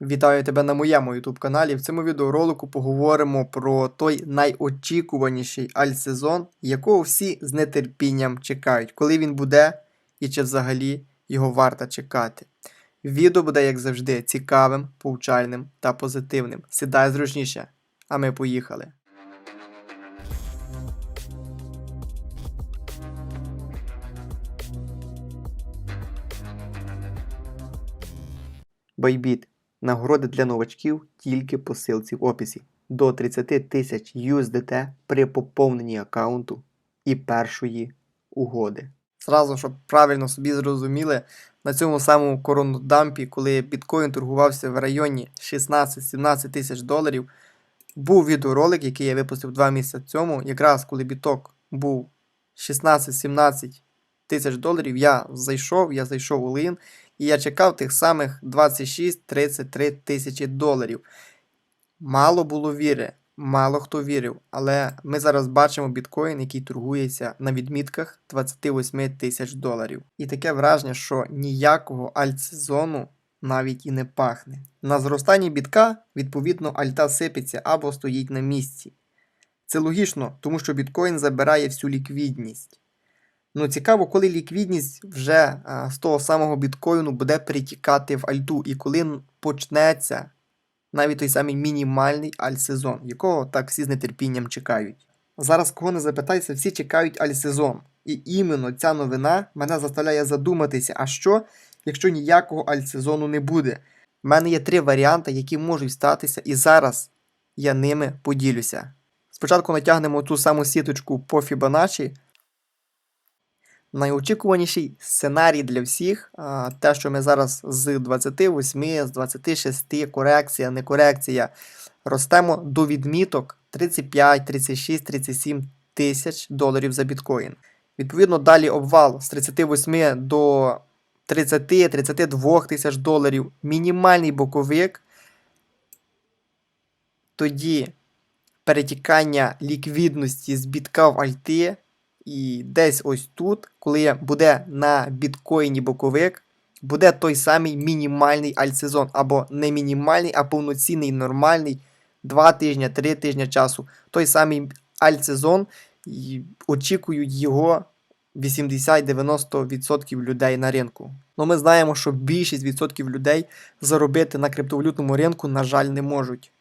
Вітаю тебе на моєму YouTube каналі. В цьому відеоролику поговоримо про той найочікуваніший альтсезон, якого всі з нетерпінням чекають, коли він буде і чи взагалі його варто чекати. Відео буде, як завжди, цікавим, повчальним та позитивним. Сідай зручніше, а ми поїхали. Байбіт. Нагороди для новачків тільки по ссылці в описі. До 30 тисяч USDT при поповненні аккаунту і першої угоди. Зразу, щоб правильно собі зрозуміли, на цьому самому коронадампі, коли біткоін торгувався в районі 16-17 тисяч доларів, був відеоролик, який я випустив два місяці цьому, якраз коли біток був 16-17 тисяч доларів, я зайшов, я зайшов у лин, і я чекав тих самих 26-33 тисячі доларів. Мало було віри, мало хто вірив, але ми зараз бачимо біткоін, який торгується на відмітках 28 тисяч доларів. І таке враження, що ніякого альтсезону навіть і не пахне. На зростанні бітка, відповідно, альта сипеться або стоїть на місці. Це логічно, тому що біткоін забирає всю ліквідність. Ну, цікаво, коли ліквідність вже а, з того самого біткоїну буде перетікати в альту, і коли почнеться навіть той самий мінімальний альтсезон, якого так всі з нетерпінням чекають. Зараз, кого не запитайся, всі чекають альтсезон. І іменно ця новина мене заставляє задуматися, а що, якщо ніякого альтсезону не буде? У мене є три варіанти, які можуть статися, і зараз я ними поділюся. Спочатку натягнемо ту саму сіточку по Fibonacci, Найочікуваніший сценарій для всіх, те, що ми зараз з 28, з 26, корекція, не корекція, ростемо до відміток 35, 36, 37 тисяч доларів за біткоін. Відповідно, далі обвал з 38 до 30, 32 тисяч доларів, мінімальний боковик. Тоді перетікання ліквідності з бітка в альти. І десь ось тут, коли буде на біткоїні боковик, буде той самий мінімальний альтсезон, або не мінімальний, а повноцінний нормальний 2 тижні, 3 тижні часу. Той самий альтсезон, і очікують його 80-90% людей на ринку. Ну ми знаємо, що більшість відсотків людей заробити на криптовалютному ринку, на жаль, не можуть.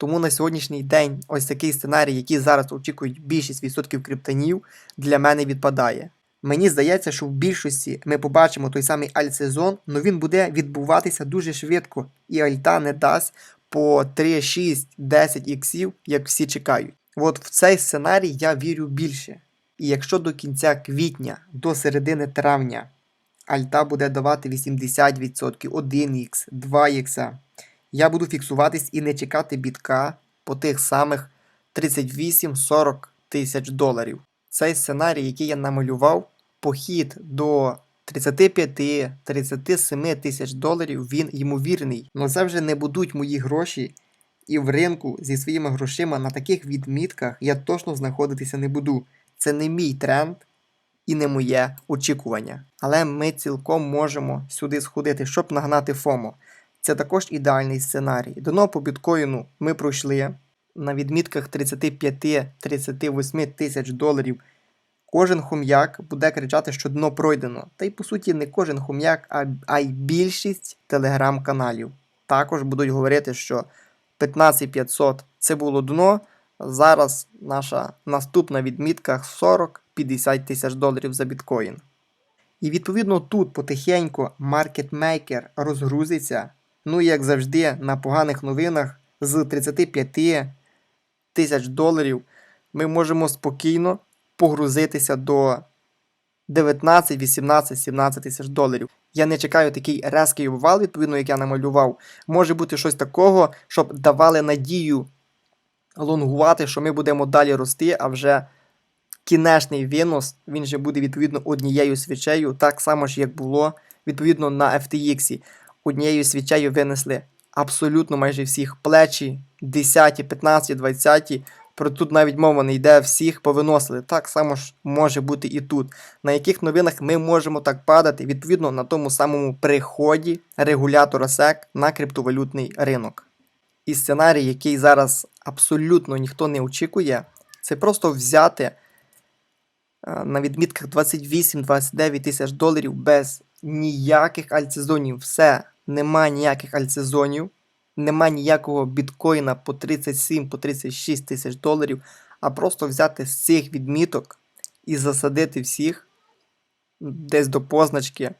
Тому на сьогоднішній день ось такий сценарій, який зараз очікують більшість відсотків криптонів, для мене відпадає. Мені здається, що в більшості ми побачимо той самий альтсезон, але він буде відбуватися дуже швидко, і альта не дасть по 3, 6, 10 іксів, як всі чекають. От в цей сценарій я вірю більше. І якщо до кінця квітня, до середини травня, альта буде давати 80%, 1х, 2х, я буду фіксуватись і не чекати бітка по тих самих 38-40 тисяч доларів. Цей сценарій, який я намалював, похід до 35-37 тисяч доларів, він ймовірний. Але це вже не будуть мої гроші, і в ринку зі своїми грошима на таких відмітках я точно знаходитися не буду. Це не мій тренд і не моє очікування. Але ми цілком можемо сюди сходити, щоб нагнати ФОМО. Це також ідеальний сценарій. Дно по біткоїну ми пройшли на відмітках 35-38 тисяч доларів. Кожен хом'як буде кричати, що дно пройдено. Та й по суті не кожен хом'як, а, й більшість телеграм-каналів. Також будуть говорити, що 15500 це було дно. Зараз наша наступна відмітка 40-50 тисяч доларів за біткоін. І відповідно тут потихеньку маркетмейкер розгрузиться. Ну, і як завжди, на поганих новинах з 35 тисяч доларів ми можемо спокійно погрузитися до 19, 18, 17 тисяч доларів. Я не чекаю такий резкий обвал, відповідно, як я намалював. Може бути щось такого, щоб давали надію лонгувати, що ми будемо далі рости, а вже кінечний винос, він же буде відповідно однією свічею, так само ж як було відповідно на FTX. Однією свічею винесли абсолютно майже всіх плечі, 10, 15, 20, Про тут навіть мова не йде, всіх повиносили. Так само ж може бути і тут. На яких новинах ми можемо так падати, відповідно на тому самому приході регулятора SEC на криптовалютний ринок. І сценарій, який зараз абсолютно ніхто не очікує, це просто взяти е, на відмітках 28-29 тисяч доларів без ніяких альтсезонів. Все, нема ніяких альтсезонів, нема ніякого біткоїна по 37 по 36 тисяч доларів, а просто взяти з цих відміток і засадити всіх десь до позначки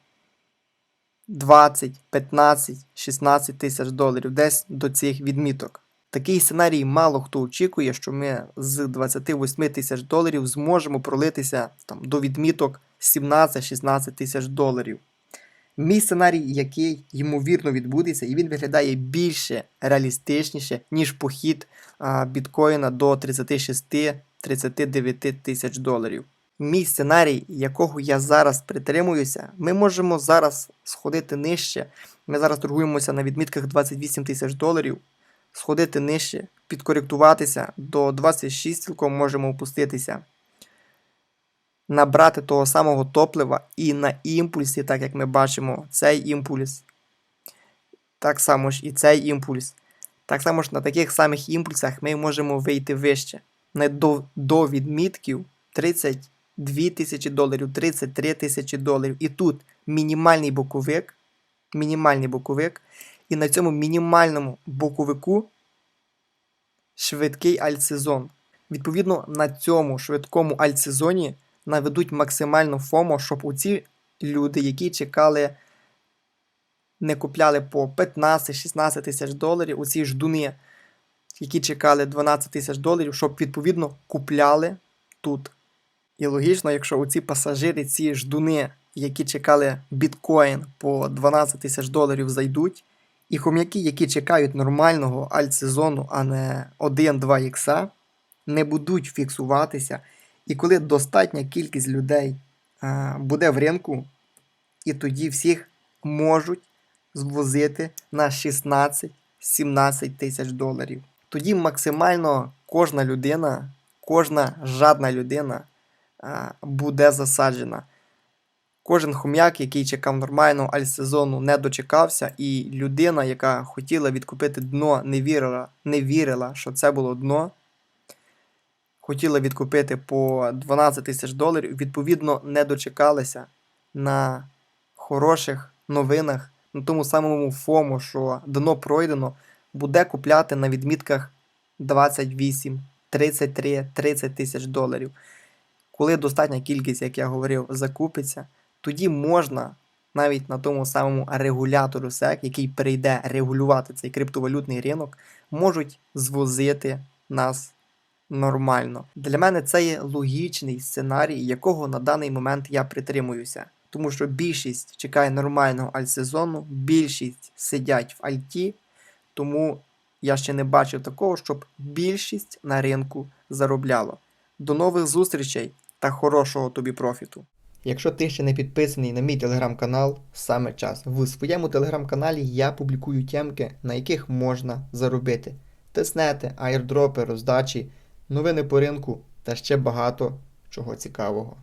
20, 15, 16 тисяч доларів, десь до цих відміток. Такий сценарій мало хто очікує, що ми з 28 тисяч доларів зможемо пролитися там, до відміток 17-16 тисяч доларів. Мій сценарій, який ймовірно відбудеться, і він виглядає більше реалістичніше, ніж похід а, біткоїна до 36-39 тисяч доларів. Мій сценарій, якого я зараз притримуюся, ми можемо зараз сходити нижче. Ми зараз торгуємося на відмітках 28 тисяч доларів, сходити нижче, підкоректуватися до 26 цілком можемо опуститися. Набрати того самого топлива і на імпульсі, так як ми бачимо, цей імпульс. Так само ж і цей імпульс. Так само ж на таких самих імпульсах ми можемо вийти вище. До, до відмітків 32 тисячі доларів, 33 тисячі доларів. І тут мінімальний боковик. Мінімальний боковик. І на цьому мінімальному боковику швидкий альтсезон. Відповідно, на цьому швидкому альтсезоні наведуть максимальну ФОМО, щоб оці люди, які чекали, не купляли по 15-16 тисяч доларів, оці ждуни, які чекали 12 тисяч доларів, щоб відповідно купляли тут. І логічно, якщо оці пасажири, ці ждуни, які чекали біткоін по 12 тисяч доларів, зайдуть, і хом'яки, які чекають нормального альтсезону, а не 1-2 ікса, не будуть фіксуватися. І коли достатня кількість людей а, буде в ринку, і тоді всіх можуть звозити на 16-17 тисяч доларів. Тоді максимально кожна людина, кожна жадна людина а, буде засаджена. Кожен хом'як, який чекав нормального альтсезону, не дочекався, і людина, яка хотіла відкупити дно, не вірила, не вірила, що це було дно хотіла відкупити по 12 тисяч доларів, відповідно, не дочекалися на хороших новинах, на тому самому ФОМО, що дано пройдено, буде купляти на відмітках 28, 33, 30 тисяч доларів. Коли достатня кількість, як я говорив, закупиться, тоді можна навіть на тому самому регулятору SEC, який прийде регулювати цей криптовалютний ринок, можуть звозити нас нормально. Для мене це є логічний сценарій, якого на даний момент я притримуюся. Тому що більшість чекає нормального альтсезону, більшість сидять в альті, тому я ще не бачив такого, щоб більшість на ринку заробляло. До нових зустрічей та хорошого тобі профіту. Якщо ти ще не підписаний на мій телеграм-канал, саме час. В своєму телеграм-каналі я публікую темки, на яких можна заробити. Теснети, айрдропи, роздачі, новини по ринку та ще багато чого цікавого.